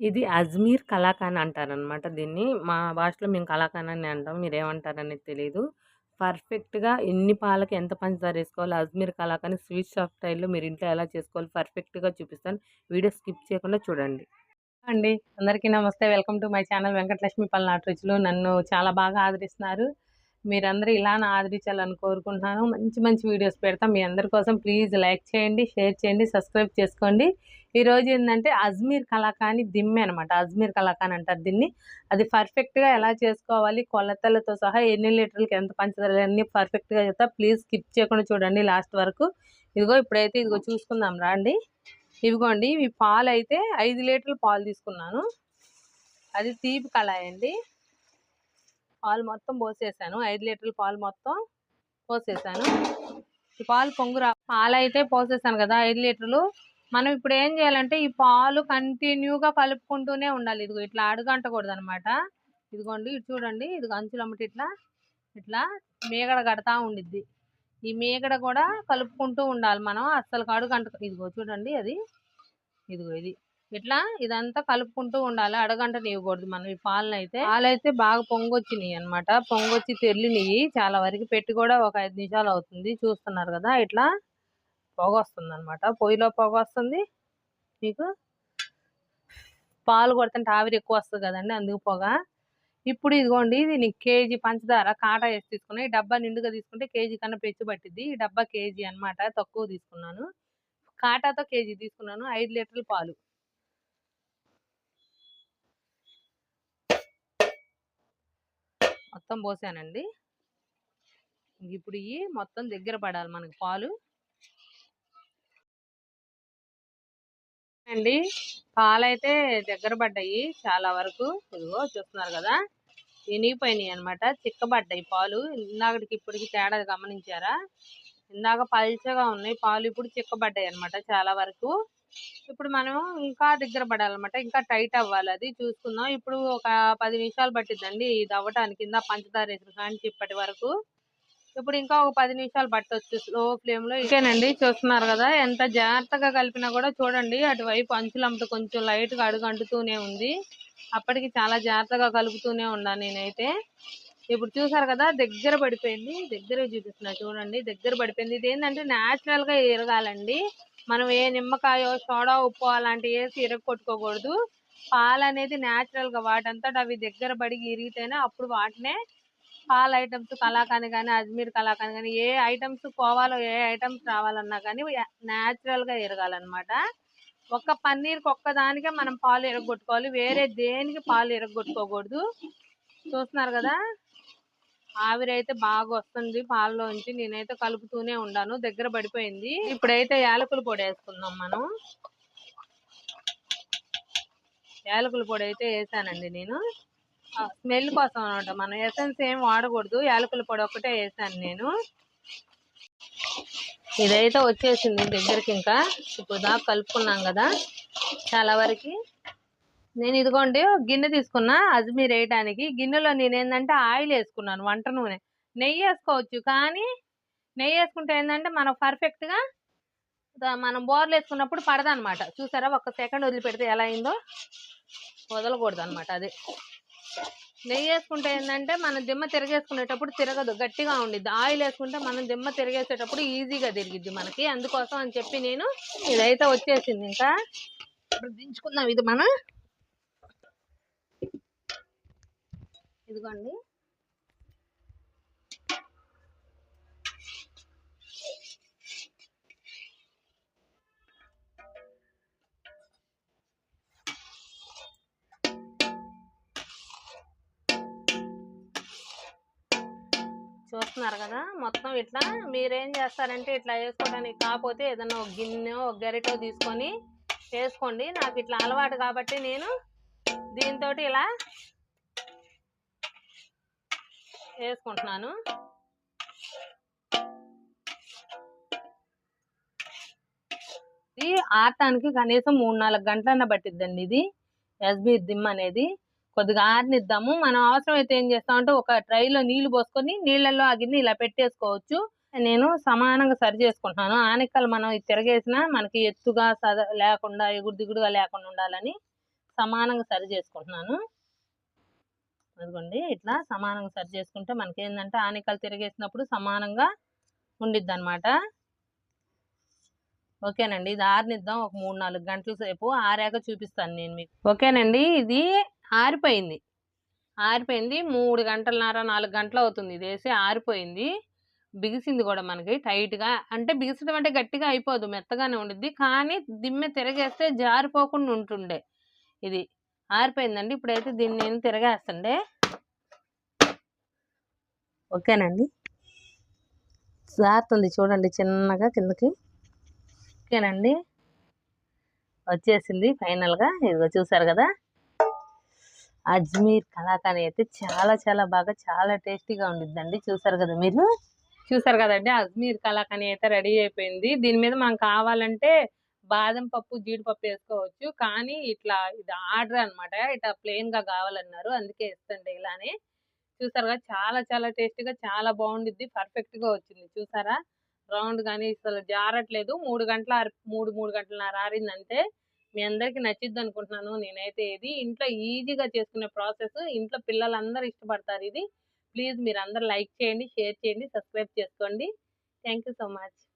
ఇది అజ్మీర్ కలాకాన్ అంటారనమాట దీన్ని. మా భాషలో మేము కలాకాన్ అని అంటాం. మీరేమంటారనేది తెలియదు పర్ఫెక్ట్‌గా ఎన్ని పాలకి ఎంత పంచదార వేసుకోవాలి అజ్మీర్ కలాకాన్ స్వీట్ షాప్ స్టైల్‌లో మీరు ఇంట్లో ఎలా చేసుకోవాలి పర్ఫెక్ట్‌గా చూపిస్తాను. వీడియో స్కిప్ చేయకుండా చూడండి. అండి అందరికీ నమస్తే. Welcome to my channel Venkatalakshmi Palnati రుచులు. నన్ను చాలా బాగా ఆదరిస్తున్నారు. మీరందరూ ఇలానే ఆదరించాలని కోరుకుంటున్నాను. మంచి మంచి వీడియోస్ పెడతాం మీ అందరి కోసం ప్లీజ్ లైక్ చేయండి, షేర్ చేయండి, సబ్స్క్రైబ్ చేసుకోండి. ఈరోజు ఏంటంటే అజ్మీర్ కలాకాని దిమ్మె అనమాట. అజ్మీర్ కలాకాన్ అంటారు దీన్ని. అది పర్ఫెక్ట్‌గా ఎలా చేసుకోవాలి, కొలతలతో సహా ఎన్ని లీటర్లకి ఎంత పంచదార అన్నీ పర్ఫెక్ట్‌గా చెప్తా. ప్లీజ్ స్కిప్ చేయకుండా చూడండి లాస్ట్ వరకు. ఇదిగో ఇప్పుడైతే ఇదిగో చూసుకుందాం రండి. ఇవిగోండి ఇవి పాలైతే ఐదు లీటర్లు పాలు తీసుకున్నాను. అది తీపి కళాయి అండి. పాలు మొత్తం పోసేసాను. ఐదు లీటర్ల పాలు మొత్తం పోసేసాను. ఈ పాలు పొంగురా పాలు పాలైతే పోసేసాను కదా ఐదు లీటర్లు. మనం ఇప్పుడు ఏం చేయాలంటే ఈ పాలు కంటిన్యూగా కలుపుకుంటూనే ఉండాలి. ఇదిగో ఇట్లా అడుగంటకూడదనమాట. ఇదిగోండి ఇటు చూడండి. ఇదిగో అంచులమ్మటి ఇట్లా ఇట్లా మేగడ కడతా ఉండిద్ది. ఈ మేగడ కూడా కలుపుకుంటూ ఉండాలి మనం. అస్సలు అడుగంట ఇదిగో చూడండి అది. ఇదిగో ఇది. ఇట్లా ఇదంతా కలుపుకుంటూ ఉండాలి. అడగంట అడగంటనివ్వకూడదు మనం ఈ పాలనైతే. పాలైతే బాగా పొంగొచ్చినాయి అనమాట పొంగొచ్చి తెర్లినియి. చాలా వరకు పెట్టి కూడా ఒక ఐదు నిమిషాలు అవుతుంది. చూస్తున్నారు కదా ఇట్లా పొగ వస్తుంది అనమాట పొయ్యిలో పొగ వస్తుంది మీకు పాలు కొడుతుంటే ఆవిరి ఎక్కువ వస్తుంది కదండి అందుకు పొగ. ఇప్పుడు ఇదిగోండి ఇది కేజీ పంచదార కాటా వేసి తీసుకున్నాయి ఈ డబ్బా నిండుగా తీసుకుంటే కేజీ కన్నా పెచ్చు పట్టిద్ది. ఈ డబ్బా కేజీ అన్నమాట. తక్కువ తీసుకున్నాను. కాటాతో కేజీ తీసుకున్నాను. ఐదు లీటర్ల పాలు. మొత్తం పోసానండి. ఇప్పుడు ఇవి మొత్తం దగ్గర పడాలి మనకి పాలు. అండి పాలైతే దగ్గర పడ్డాయి చాలా వరకు. ఇదిగో చూస్తున్నారు కదా ఎనిగిపోయినాయి అన్నమాట. చిక్కబడ్డాయి పాలు. ఇందాకటికి ఇప్పటికి తేడా గమనించారా? ఇందాక పల్చగా ఉన్నాయి పాలు ఇప్పుడు చిక్కబడ్డాయి అన్నమాట చాలా వరకు. ఇప్పుడు మనం ఇంకా దగ్గర పడాలన్నమాట. ఇంకా టైట్ అవ్వాలి అది చూసుకుందాం. ఇప్పుడు ఒక 10 నిమిషాలు పట్టిద్దండి ఇది అవ్వటానికి. కింద పంచదార వేసిన కాంచి ఇప్పటి వరకు. ఇప్పుడు ఇంకా ఒక 10 నిమిషాలు పట్టొచ్చు స్లో ఫ్లేమ్‌లో. ఇంకేనండి చూస్తున్నారు కదా ఎంత జాగ్రత్తగా కలిపినా కూడా చూడండి అటువైపు అంచులమ్మట కొంచెం లైట్‌గా అడుగు అంటుతూనే ఉంది. అప్పటికి చాలా జాగ్రత్తగా కలుపుతూనే ఉన్నాను నేనైతే. ఇప్పుడు చూసారు కదా దగ్గర పడిపోయింది. దగ్గర చూపిస్తున్నా చూడండి దగ్గర పడిపోయింది. ఇది ఏంటంటే న్యాచురల్‌గా ఇరగాలండి. మనం ఏ నిమ్మకాయో, సోడా, ఉప్పు అలాంటివి వేసి ఇరగొట్టుకోకూడదు. పాలనేది న్యాచురల్‌గా వాటంతట అవి దగ్గర పడి ఇరిగితేనే అప్పుడు వాటినే పాల ఐటమ్స్ కలాకాని కానీ, అజ్మీర్ కలాకాని కానీ ఏ ఐటమ్స్ పోవాలో ఏ ఐటమ్స్ రావాలన్నా కానీ న్యాచురల్‌గా ఇరగాలన్నమాట. ఒక్క పన్నీర్‌కి ఒక్కదానికే మనం పాలు ఇరగొట్టుకోవాలి. వేరే దేనికి పాలు ఇరగొట్టుకోకూడదు. చూస్తున్నారు కదా ఆవిరైతే బాగా వస్తుంది పాలలోంచి. నేనైతే కలుపుతూనే ఉండాను. దగ్గర పడిపోయింది. ఇప్పుడైతే యాలకుల పొడి వేసుకుందాం మనం. యాలకుల పొడి అయితే వేసానండి నేను. స్మెల్ కోసం అనమాట. మనం ఎసెన్స్ ఏం వాడకూడదు. యాలకుల పొడి ఒక్కటే వేసాను నేను. ఇదైతే వచ్చేసింది దగ్గరికి ఇంకా. ఇప్పుడు దాకా కలుపుకున్నాం కదా చాలా వరకు. నేను ఇదిగోండి గిన్నె తీసుకున్నా అజ్మీర్ వేయడానికి. గిన్నెలో నేను ఏంటంటే ఆయిల్ వేసుకున్నాను వంట నూనె. నెయ్యి వేసుకోవచ్చు కానీ నెయ్యి వేసుకుంటే ఏంటంటే మనం పర్ఫెక్ట్‌గా మనం బోర్లు వేసుకున్నప్పుడు పడదనమాట. చూసారా ఒక్క సెకండ్ వదిలిపెడితే ఎలా అయిందో వదలకూడదు అనమాట అది. నెయ్యి వేసుకుంటే ఏంటంటే మనం దిమ్మ తిరగేసుకునేటప్పుడు తిరగదు గట్టిగా ఉండిద్ది. ఆయిల్ వేసుకుంటే మనం దిమ్మ తిరగేసేటప్పుడు ఈజీగా తిరిగిద్ది మనకి. అందుకోసం అని చెప్పి నేను ఇదైతే వచ్చేసింది ఇంకా. ఇప్పుడు దించుకుందాం ఇది మనం. ఇదిగోండి. చూస్తున్నారు కదా మొత్తం ఇట్లా మీరేం చేస్తారంటే ఇట్లా వేసుకోవడానికి కాకపోతే ఏదైనా ఒక గిన్నె ఒక గరిటో తీసుకొని వేసుకోండి. నాకు ఇట్లా అలవాటు కాబట్టి నేను దీంతో ఇలా వేసుకుంటున్నాను. ఇది ఆడటానికి కనీసం 3, 4 గంటలన్నా పట్టిద్దండి ఇది. ఎస్బీ దిమ్ అనేది. కొద్దిగా ఆరనిద్దాము. మనం అవసరమైతే ఏం చేస్తామంటే ఒక ట్రైలో నీళ్ళు పోసుకొని నీళ్ళల్లో ఆ గిన్నె ఇలా పెట్టేసుకోవచ్చు. నేను సమానంగా సరి చేసుకుంటున్నాను. ఆనక్కలు మనం ఇది తిరగేసినా మనకి ఎత్తుగా సద లేకుండా ఎగుడు దిగుడుగా లేకుండా ఉండాలని సమానంగా సరి చేసుకుంటున్నాను అదిగోండి ఇట్లా సమానంగా సరి చేసుకుంటే మనకి ఏంటంటే ఆనికలు తిరిగేసినప్పుడు సమానంగా ఉండిద్ది అనమాట ఓకేనండి ఇది ఆరినిద్దాం ఒక మూడు నాలుగు గంటల సేపు ఆరాక చూపిస్తాను నేను మీకు. ఓకేనండి ఇది ఆరిపోయింది. ఆరిపోయింది మూడు గంటలన్నర నాలుగు గంటలు అవుతుంది. ఇది వేసి ఆరిపోయింది. బిగిసింది కూడా మనకి టైట్గా. అంటే బిగిసడం అంటే గట్టిగా అయిపోదు మెత్తగానే ఉండిద్ది. కానీ దిమ్మె తిరగేస్తే జారిపోకుండా ఉంటుండే ఇది. ఆరిపోయిందండి. ఇప్పుడైతే దీన్ని నేను తిరగేస్తండే. ఓకేనండి. జారుతుంది చూడండి చిన్నగా కిందకి. ఓకేనండి. వచ్చేసింది ఫైనల్గా. ఇదిగో చూసారు కదా. అజ్మీర్ కలాకాని అయితే చాలా చాలా బాగా చాలా టేస్టీగా ఉండిద్దండి. చూసారు కదా మీరు? చూసారు కదండి. అజ్మీర్ కలాకాని అయితే రెడీ అయిపోయింది. దీని మీద మనం కావాలంటే బాదం పప్పు జీడిపప్పు వేసుకోవచ్చు. కానీ ఇట్లా ఇది ఆర్డర్ అన్నమాట. ఇట్లా ప్లెయిన్గా కావాలన్నారు. అందుకే ఇస్తండి ఇలానే. చూసారుగా చాలా చాలా టేస్టీగా చాలా బాగుండిద్ది. పర్ఫెక్ట్గా వచ్చింది. చూసారా? రౌండ్ కానీ అసలు జారట్లేదు. మూడు గంటల ఆరి- మూడు మూడు గంటలన్నర ఆరిందంటే మీ అందరికి నచ్చిద్ది అనుకుంటున్నాను. నేనైతే ఇది ఇంట్లో ఈజీగా చేసుకునే ప్రాసెస్. ఇంట్లో పిల్లలందరూ ఇష్టపడతారు ఇది. ప్లీజ్ మీరు అందరు లైక్ చేయండి షేర్ చేయండి సబ్స్క్రైబ్ చేసుకోండి. Thank you so much.